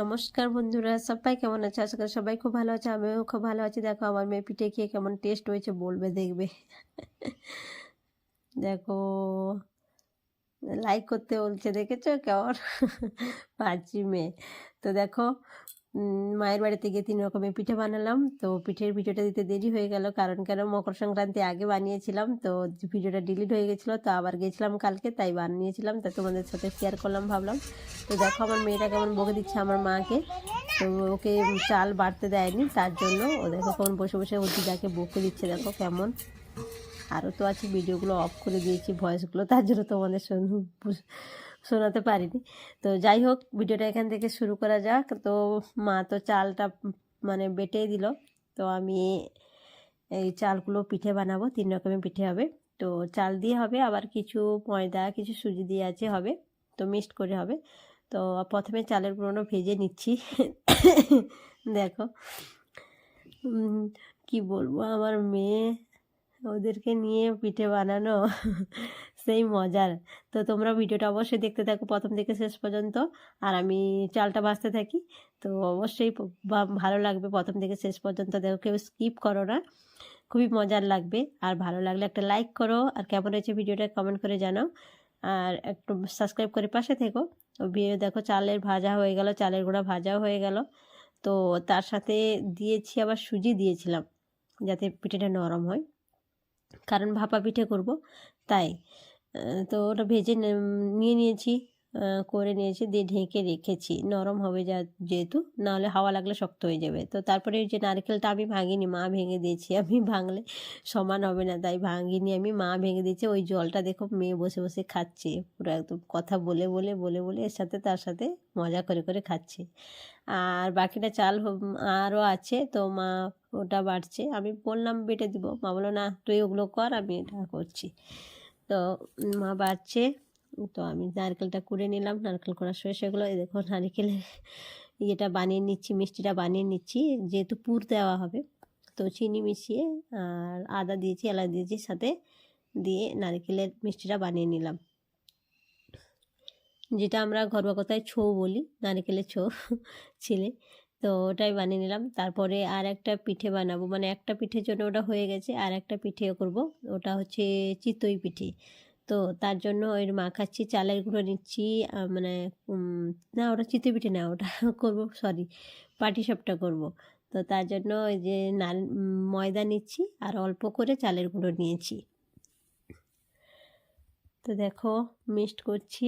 নমস্কার বন্ধুরা, সবাই কেমন আছে? আশা করি সবাই খুব ভালো আছে, আমিও খুব ভালো আছি। দেখো, আমার মেয়ে পিঠে খেয়ে কেমন টেস্ট হয়েছে, বলবে, দেখবে। দেখো লাইক করতে বলছে, দেখেছ? কেমন? পারছি মেয়ে। তো দেখো মায়ের বাড়িতে গিয়ে তিন রকমের পিঠে বানালাম। তো পিঠের ভিডিওটা দিতে দেরি হয়ে গেল, কারণ কেন মকর সংক্রান্তি আগে বানিয়েছিলাম, তো ভিডিওটা ডিলিট হয়ে গেছিল, তো আবার গেছিলাম কালকে, তাই বানিয়েছিলাম, তা তোমাদের সাথে শেয়ার করলাম, ভাবলাম। তো দেখো আমার মেয়েটা কেমন বকে দিচ্ছে আমার মাকে। তো ওকে চাল বাড়তে দেয়নি, তার জন্য ও দেখো কেমন বসে বসে ও দিদাকে বকে দিচ্ছে, দেখো কেমন। আরও তো আছে ভিডিওগুলো অফ করে দিয়েছি ভয়েসগুলো তার জন্য তোমাদের শোনাতে পারিনি। তো যাই হোক, ভিডিওটা এখান থেকে শুরু করা যাক। তো মা তো চালটা মানে বেটেই দিল। তো আমি এই চালগুলো পিঠে বানাবো, তিন রকমের পিঠে হবে। তো চাল দিয়ে হবে, আবার কিছু ময়দা, কিছু সুজি দিয়ে আছে হবে, তো মিক্সড করে হবে। তো প্রথমে চালের গুঁড়োটা ভেজে নিচ্ছি। দেখো কি বলব, আমার মেয়ে ওদেরকে নিয়ে পিঠে বানানো। সেই মজার। তো তোমরা ভিডিওটা অবশ্যই দেখতে থাকো প্রথম থেকে শেষ পর্যন্ত। আর আমি চালটা ভাজতে থাকি, তো অবশ্যই ভালো লাগবে প্রথম থেকে শেষ পর্যন্ত দেখো, কেউ স্কিপ করো না। খুবই মজার লাগবে, আর ভালো লাগলে একটা লাইক করো। আর কেমন হয়েছে ভিডিওটা কমেন্ট করে জানাও। আর একটু সাবস্ক্রাইব করে পাশে থেকো। বিয়ে দেখো চালের ভাজা হয়ে গেল, চালের গুঁড়া ভাজাও হয়ে গেল। তো তার সাথে দিয়েছি, আবার সুজি দিয়েছিলাম, যাতে পিঠেটা নরম হয়। কারণ ভাপা পিঠে করব, তাই। তো ওটা ভেজে নিয়ে নিয়েছি করে নিয়েছি, দিয়ে ঢেকে রেখেছি। নরম হবে যা, যেহেতু, নাহলে হাওয়া লাগলে শক্ত হয়ে যাবে। তো তারপরে ওই যে নারকেলটা আমি ভাঙিনি, মা ভেঙে দিয়েছি। আমি ভাঙলে সমান হবে না, তাই ভাঙিনি আমি, মা ভেঙে দিয়েছে। ওই জলটা দেখো, মেয়ে বসে বসে খাচ্ছে, পুরো একদম কথা বলে বলে বলে বলে, এর সাথে তার সাথে মজা করে করে খাচ্ছে। আর বাকিটা চাল আরও আছে, তো মা ওটা বাড়ছে। আমি বললাম, বেটে দিব। মা বলল, না, তুই ওগুলো কর, আমি এটা করছি। তো মা বাড়ছে। তো আমি নারকেলটা কুড়ে নিলাম, নারকেল করার সময় সেগুলো দেখো, নারকেলের ইয়েটা বানিয়ে নিচ্ছি, মিষ্টিটা বানিয়ে নিচ্ছি, যেহেতু পুর দেওয়া হবে। তো চিনি মিশিয়ে আর আদা দিয়েছি, এলাচ দিয়েছি, সাথে দিয়ে নারকেলের মিষ্টিটা বানিয়ে নিলাম। যেটা আমরা ঘরোয়া কথায় ছৌ বলি, নারকেলের ছৌ ছিলে। তো ওটাই বানিয়ে নিলাম। তারপরে আর একটা পিঠে বানাবো। মানে একটা পিঠের জন্য ওটা হয়ে গেছে। আর একটা পিঠে করব। ওটা হচ্ছে চিতই পিঠে। তো তার জন্য ওই মাখাচ্ছি, চালের গুঁড়ো নিচ্ছি মানে না, ওটা চিতই পিঠে না, ওটা করব সরি পাটিসাপটা করব। তো তার জন্য ওই যে নাল, ময়দা নিচ্ছি আর অল্প করে চালের গুঁড়ো নিয়েছি। তো দেখো, মিক্সড করছি।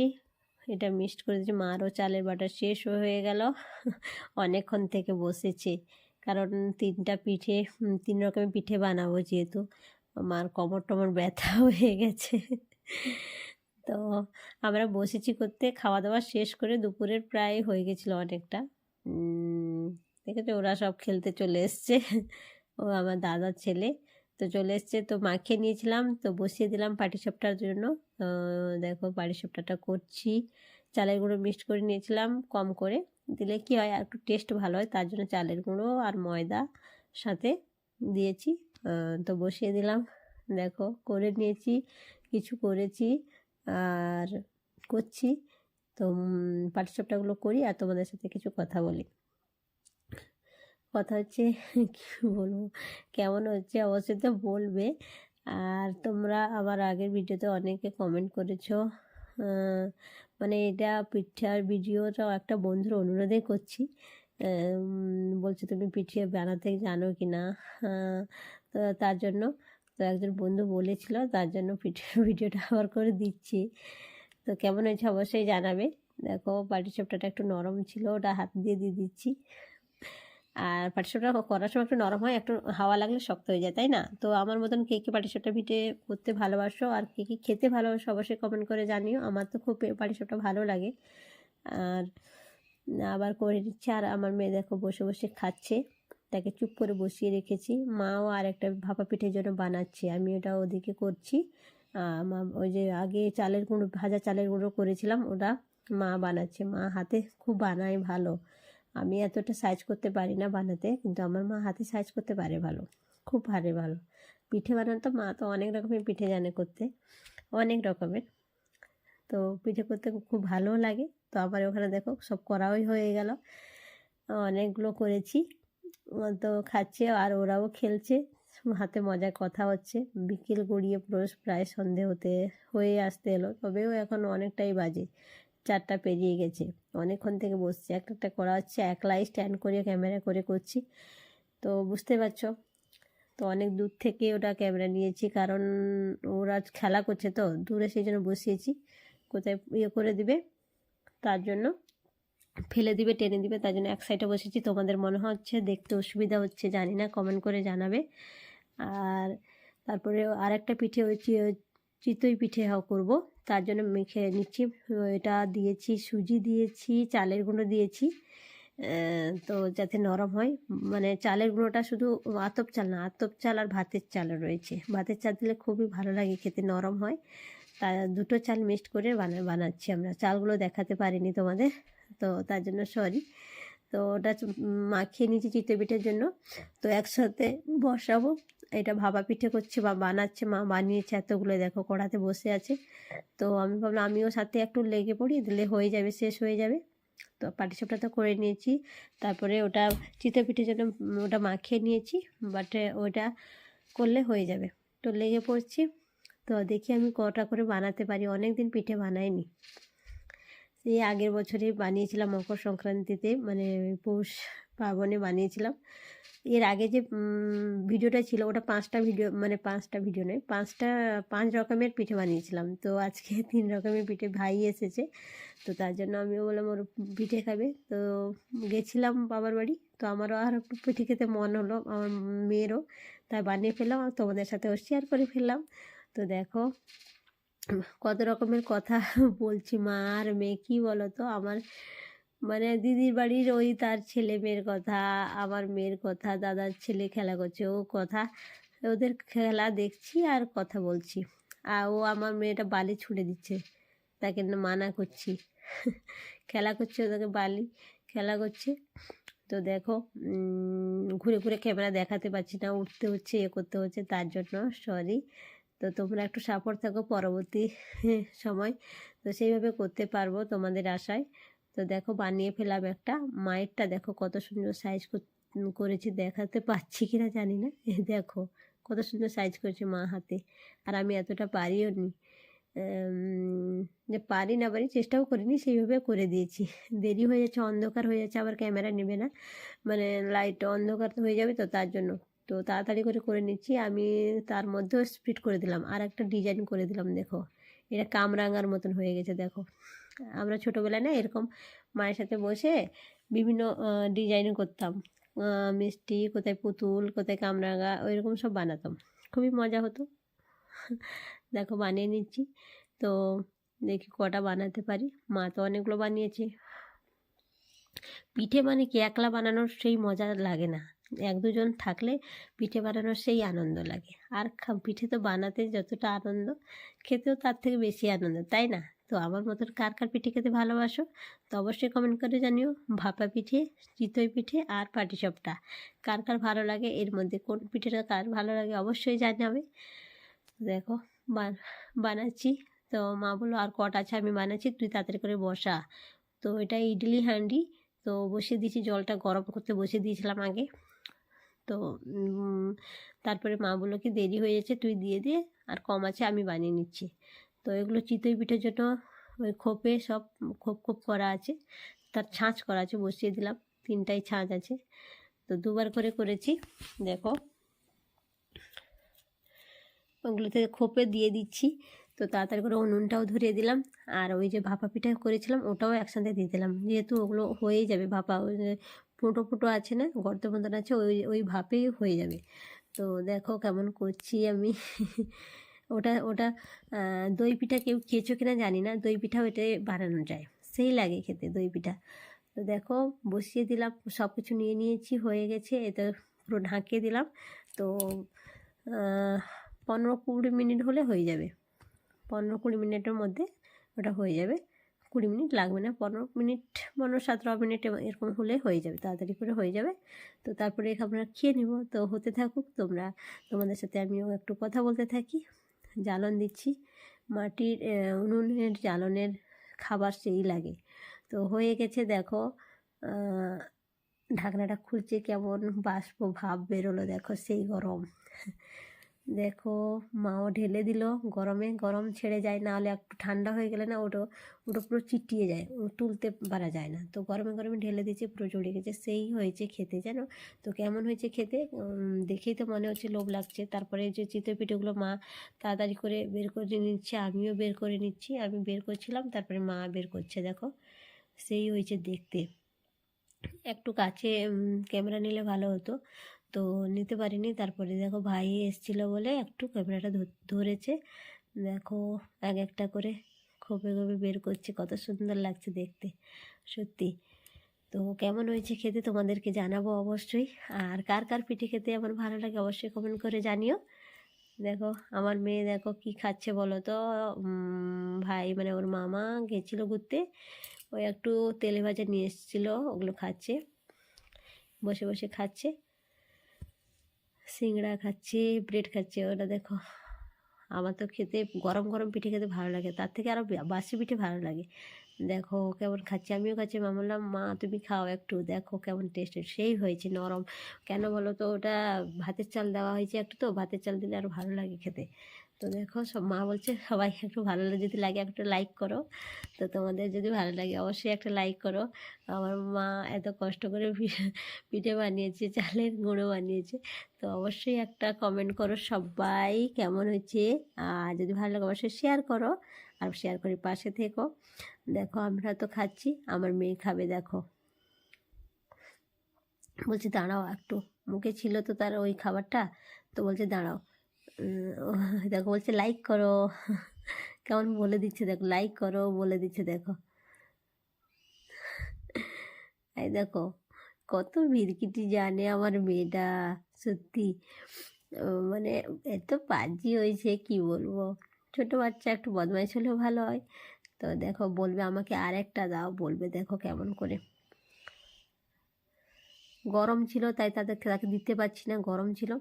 এটা মিক্সড করে দিয়েছি। মারও চালের বাটা শেষ হয়ে গেল। অনেকক্ষণ থেকে বসেছে। কারণ তিনটা পিঠে তিন রকমের পিঠে বানাবো যেহেতু। মার কমর টমর ব্যথা হয়ে গেছে। তো আমরা বসেছি করতে। খাওয়া দাওয়া শেষ করে দুপুরের প্রায় হয়ে গেছিল অনেকটা। দেখেছ ওরা সব খেলতে চলে এসছে। ও আমার দাদার ছেলে। তো চলে এসছে। তো মাখিয়ে নিয়েছিলাম। তো বসিয়ে দিলাম পাটিসাপটার জন্য। দেখো পাটিসাপটাটা করছি। চালের গুঁড়ো মিক্সড করে নিয়েছিলাম কম করে। দিলে কি হয় আর একটু টেস্ট ভালো হয়। তার জন্য চালের গুঁড়ো আর ময়দা সাথে দিয়েছি। তো বসিয়ে দিলাম। দেখো করে নিয়েছি, কিছু করেছি আর করছি। তো পাটিসাপটাগুলো করি আর তোমাদের সাথে কিছু কথা বলি। কথা হচ্ছে, কি বলব? কেমন হচ্ছে অবশ্যই তো বলবে। আর তোমরা আমার আগের ভিডিওতে অনেকে কমেন্ট করেছ মানে এটা পিঠার ভিডিওটাও একটা বন্ধুর অনুরোধে করছি বলছে তুমি পিঠে বানাতে জানো কি না? তো তার জন্য তো একজন বন্ধু বলেছিল, তার জন্য পিঠে ভিডিওটা আবার করে দিচ্ছি। তো কেমন হয়েছে অবশ্যই জানাবে। দেখো পাটিসাপটাটা একটু নরম ছিল, ওটা হাত দিয়ে দিয়ে দিচ্ছি। আর পাটিসাপটা করার সময় একটু নরম হয়, একটু হাওয়া লাগলে শক্ত হয়ে যায়, তাই না? তো আমার মতন কে কে পাটিসাপটা পিঠে করতে ভালোবাসো আর কে কে খেতে ভালোবাসো অবশ্যই কমেন্ট করে জানিও। আমার তো খুব পাটিসাপটা, ভালো লাগে। আর আবার করে দিচ্ছে আর আমার মেয়ে দেখো বসে বসে খাচ্ছে, তাকে চুপ করে বসিয়ে রেখেছি। মাও আর একটা ভাপা পিঠের জন্য বানাচ্ছে, আমি ওটা ওদিকে করছি। ওই যে আগে চালের গুঁড়ো, ভাজা চালের গুঁড়ো করেছিলাম, ওটা মা বানাচ্ছে। মা হাতে খুব বানায় ভালো। আমি এতটা সাইজ করতে পারি না বানাতে, কিন্তু আমার মা হাতে সাইজ করতে পারে ভালো, খুব ভারে ভালো। পিঠে বানানো তো মা তো অনেক রকমের পিঠে জানে করতে, অনেক রকমের। তো পিঠে করতে খুব ভালো লাগে। তো আবার ওখানে দেখো সব করাই হয়ে গেল। অনেকগুলো করেছি। তো খাচ্ছে আর ওরাও খেলছে। হাতে মজার কথা হচ্ছে, বিকেল গড়িয়ে পুরো প্রায় সন্ধে হতে, হয়ে আসতে এলো। তবেও এখন অনেকটাই বাজে। চারটা পেরিয়ে গেছে। অনেকক্ষণ থেকে বসছি, একটা একটা করা হচ্ছে, একলাই স্ট্যান্ড করে ক্যামেরা করে করছি। তো বুঝতে পারছ? তো অনেক দূর থেকে ওটা ক্যামেরা নিয়েছি, কারণ ওরা খেলা করছে তো, দূরে সেই জন্য বসিয়েছি। কোথায় ইয়ে করে দিবে? তার জন্য ফেলে দিবে, টেনে দিবে, তার জন্য এক সাইডে বসেছি। তোমাদের মনে হচ্ছে, দেখতে অসুবিধা হচ্ছে, জানি না কমেন্ট করে জানাবে। আর তারপরে আরেকটা পিঠে চি- চিতই পিঠে করব। তার জন্য মেখে নিচ্ছি। এটা দিয়েছি, সুজি দিয়েছি, চালের গুঁড়ো দিয়েছি। তো যাতে নরম হয়। মানে চালের গুঁড়োটা শুধু আতপ চাল না, আতপ চাল আর ভাতের চাল রয়েছে। ভাতের চাল দিলে খুবই ভালো লাগে, খেতে নরম হয়। তা দুটো চাল মিক্সড করে বানা, বানাচ্ছি আমরা। চালগুলো দেখাতে পারিনি তোমাদের, তো তার জন্য সরি। তো ওটা মাখিয়ে নিয়েছি চিতই পিঠের জন্য। তো একসাথে বসাবো। এটা ভাবা পিঠে করছে বা বানাচ্ছে, মা বানিয়েছে এতগুলো দেখো কড়াতে বসে আছে। তো আমি ভাবলাম আমিও সাথে একটু লেগে পড়ি, দিলে হয়ে যাবে, শেষ হয়ে যাবে। তো পাটিসাপটা তো করে নিয়েছি। তারপরে ওটা চিতই পিঠের জন্য ওটা মাখিয়ে নিয়েছি বাট ওটা করলে হয়ে যাবে। তো লেগে পড়ছি। তো দেখি আমি কটা করে বানাতে পারি অনেক দিন পিঠে বানাইনি। এই আগের বছরে বানিয়েছিলাম মকর সংক্রান্তিতে মানে পৌষ পার্বণে বানিয়েছিলাম। এর আগে যে ভিডিওটা ছিল ওটা পাঁচটা ভিডিও মানে পাঁচটা ভিডিও নয়, পাঁচটা, পাঁচ রকমের পিঠে বানিয়েছিলাম। তো আজকে তিন রকমের পিঠে ভাই এসেছে, তো তার জন্য আমিও বললাম, ওর পিঠে খাবে। তো গেছিলাম বাবার বাড়ি, তো আমারও আর একটু পিঠে খেতে মন হলো, আমার মেয়েরও। তাই বানিয়ে ফেললাম, আর তোমাদের সাথেও শেয়ার করে ফেললাম। তো দেখো, কত রকমের কথা বলছি মা আর মেয়ে, কী বলো তো আমার মানে দিদির বাড়ির ওই তার ছেলে মেয়ের কথা, আমার মেয়ের কথা, দাদার ছেলে খেলা করছে, ও কথা, ওদের খেলা দেখছি আর কথা বলছি। আর ও আমার মেয়েটা বালি ছুঁড়ে দিচ্ছে, তাকে মানা করছি। খেলা করছে ওদেরকে বালি, খেলা করছে। তো দেখো ঘুরে ঘুরে ক্যামেরা দেখাতে পারছি না, উঠতে হচ্ছে, এ করতে হচ্ছে, তার জন্য সরি তো তোমরা একটু সাপোর্ট থাকো পরবর্তী সময়। তো সেইভাবে করতে পারব তোমাদের আশায়। তো দেখো বানিয়ে ফেলাম একটা। মায়েরটা দেখো কত সুন্দর সাইজ করেছি, দেখাতে পাচ্ছি কিনা জানি না। দেখো কত সুন্দর সাইজ করেছে মা হাতে। আর আমি এতটা পারিও নি। যে পারি না পারি চেষ্টাও করিনি, সেইভাবে করে দিয়েছি। দেরি হয়ে যাচ্ছে, অন্ধকার হয়ে যাচ্ছে, আবার ক্যামেরা নেবে না। মানে লাইট অন্ধকার তো হয়ে যাবে তো তার জন্য। তো তাড়াতাড়ি করে করে নিচ্ছি। আমি তার মধ্যেও স্পিড করে দিলাম। আর একটা ডিজাইন করে দিলাম, দেখো। এটা কামরাঙার মতন হয়ে গেছে, দেখো। আমরা ছোটোবেলায় না এরকম মায়ের সাথে বসে বিভিন্ন ডিজাইন করতাম। মিষ্টি, কোথায় পুতুল, কোথায় কামরাঙা, ওইরকম সব বানাতাম। খুবই মজা হতো। দেখো বানিয়ে নিচ্ছি। তো দেখি কটা বানাতে পারি। মা তো অনেকগুলো বানিয়েছে। পিঠে মানে কি, একলা বানানোর সেই মজা লাগে না। এক দুজন থাকলে পিঠে বানানোর সেই আনন্দ লাগে। আর পিঠে তো বানাতে যতটা আনন্দ, খেতেও তার থেকে বেশি আনন্দ, তাই না? তো আমার মতন কার কার পিঠে খেতে ভালোবাসো? তো অবশ্যই কমেন্ট করে জানিও, ভাপা পিঠে, চিতই পিঠে আর পাটি পাটিসাপটা কার কার ভালো লাগে, এর মধ্যে কোন পিঠেটা কার ভালো লাগে অবশ্যই জানাবে। দেখো বানাচ্ছি। তো মা বলল, আর কটা আছে? আমি বানাচ্ছি, তুই তাড়াতাড়ি করে বসা। তো এটা ইডলি হাঁডি তো বসিয়ে দিয়েছি, জলটা গরম করতে বসিয়ে দিয়েছিলাম আগে। তো তারপরে মা বলল কি, দেরি হয়ে যাচ্ছে, তুই দিয়ে দে, আর কম আছে, আমি বানিয়ে নিচ্ছি। তো এগুলো চিতই পিঠের জন্য ওই খোপে সব খোপ খোপ করা আছে। তার ছাঁচ করা আছে, বসিয়ে দিলাম। তিনটাই ছাঁচ আছে। তো দুবার করে করেছি, দেখো। ওগুলোতে খোপে দিয়ে দিচ্ছি। তো তাড়াতাড়ি করে উনুনটাও ধরিয়ে দিলাম। আর ওই যে ভাপা পিঠা করেছিলাম, ওটাও একসাথে দিয়ে দিলাম। যেহেতু ওগুলো হয়েই যাবে ভাপা, ওই যে ফুটো ফুটো আছে না, গর্ত মতন আছে, ওই ওই ভাপেই হয়ে যাবে। তো দেখো কেমন করছি আমি। ওটা ওটা দই পিঠা কেউ খেয়েছো কিনা জানি না, দই পিঠা ওইটাই বানানো যায়। সেই লাগে খেতে দই পিঠা। তো দেখো, বসিয়ে দিলাম সব কিছু নিয়ে নিয়েছি, হয়ে গেছে, এটা পুরো ঢাকিয়ে দিলাম। তো পনেরো কুড়ি মিনিট হলে হয়ে যাবে। পনেরো কুড়ি মিনিটের মধ্যে ওটা হয়ে যাবে। কুড়ি মিনিট লাগবে না, পনেরো মিনিট, পনেরো সতেরো মিনিট এরকম হলে হয়ে যাবে, তাড়াতাড়ি করে হয়ে যাবে। তো তারপরে আমরা খেয়ে নেব। তো হতে থাকুক, তোমরা, তোমাদের সাথে আমিও একটু কথা বলতে থাকি। জ্বালন দিচ্ছি। মাটির উনুনের জ্বালনের খাবার সেই লাগে। তো হয়ে গেছে দেখো ঢাকনাটা খুলছে কেমন বাষ্প ভাব বেরোলো দেখো সেই গরম। দেখো, মাও ঢেলে দিল। গরমে গরম ছেড়ে যায় না হলে একটু ঠান্ডা হয়ে গেলে না ওটা ওটা পুরো চিটিয়ে যায় তুলতে পারা যায় না। তো গরমে গরমে ঢেলে দিয়েছে, পুরো জড়িয়ে গেছে। সেই হয়েছে খেতে, জানো? তো কেমন হয়েছে খেতে? দেখেই তো মনে হচ্ছে লোভ লাগছে। তারপরে যে চিতই পিঠেগুলো মা তাড়াতাড়ি করে বের করে নিচ্ছে, আমিও বের করে নিচ্ছি। আমি বের করছিলাম, তারপরে মা বের করছে, দেখো। সেই হয়েছে দেখতে। একটু কাছে ক্যামেরা নিলে ভালো হতো। তো নিতে পারিনি। তারপরে দেখো ভাই এসেছিল বলে একটু ক্যামেরাটা ধর- ধরেছে। দেখো এক একটা করে খোপে খোপে বের করছে, কত সুন্দর লাগছে দেখতে, সত্যি। তো কেমন হয়েছে খেতে তোমাদেরকে জানাব অবশ্যই। আর কার কার পিঠে খেতে আমার ভালো লাগে অবশ্যই কমেন্ট করে জানিও। দেখো আমার মেয়ে দেখো কি খাচ্ছে বলো তো? ভাই মানে ওর মামা গেছিল ঘুরতে। ওই একটু তেলে ভাজা নিয়ে এসেছিল, ওগুলো খাচ্ছে। বসে বসে খাচ্ছে। সিংড়া খাচ্ছি, ব্রেড খাচ্ছি, ওটা দেখো। আমার তো খেতে, গরম গরম পিঠে খেতে ভালো লাগে। তার থেকে আরও বাসি পিঠে ভালো লাগে। দেখো কেমন খাচ্ছি, আমিও খাচ্ছি। মা বললাম, মা, তুমি খাও একটু, দেখো কেমন টেস্ট সেই হয়েছে নরম। কেন বলো তো, ওটা ভাতের চাল দেওয়া হয়েছে একটু তো, ভাতের চাল দিলে আরও ভালো লাগে খেতে। তো দেখো, সব মা বলছে, সবাই একটু ভালো লাগে, যদি লাগে একটু লাইক করো। তো তোমাদের যদি ভালো লাগে, অবশ্যই একটা লাইক করো। আমার মা এত কষ্ট করে পিঠে বানিয়েছে, চালের গুঁড়ো বানিয়েছে। তো অবশ্যই একটা কমেন্ট করো, সবাই কেমন হয়েছে? আর যদি ভালো লাগে, অবশ্যই শেয়ার করো আর শেয়ার করে পাশে থেকো। দেখো, আমরা তো খাচ্ছি, আমার মেয়ে খাবে, দেখো। বলছে, দাঁড়াও, একটু। মুখে ছিল তো তার ওই খাবারটা, তো বলছে, দাঁড়াও। দেখো বলছে লাইক করো। কেমন বলে দিচ্ছে, দেখো লাইক করো, বলে দিচ্ছে, দেখো। এই দেখো, কত বিরকিটি জানে আমার মেয়েটা, সত্যি। মানে এত পাজি হয়েছে, কি বলব? ছোট বাচ্চা, একটু বদমাইশ হলেও ভালো হয়। তো দেখো, বলবে আমাকে আর একটা দাও, বলবে, দেখো কেমন করে। গরম ছিল, তাই তাদেরকে, তাকে দিতে পারছি না, গরম ছিল।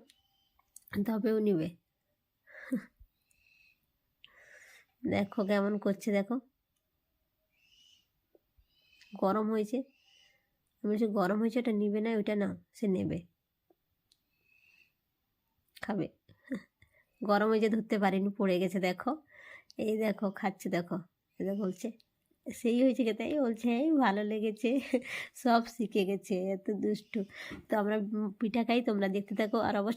তবেও নিবে। দেখো কেমন করছে, দেখো। গরম হয়েছে। আমি বলছি, গরম হয়েছে, ওটা নিবে না, ওইটা না, সে নেবে। খাবে। গরম হয়েছে, ধরতে পারিনি, পড়ে গেছে, দেখো। এই দেখো, খাচ্ছে, দেখো। এটা বলছে, সেই হয়েছে খেতে তাই? বলছে, এই ভালো লেগেছে, সব শিখে গেছে, এত দুষ্টু। তো আমরা পিঠা খাই, তোমরা দেখতে থাকো, আর অবশ্যই